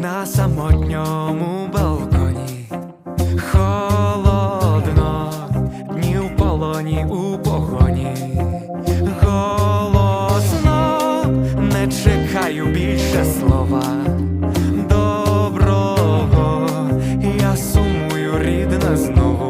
на самотньому балконі, холодно, дні в полоні у погоні, голосно не чекаю більше слова. Доброго я сумую рідна знову.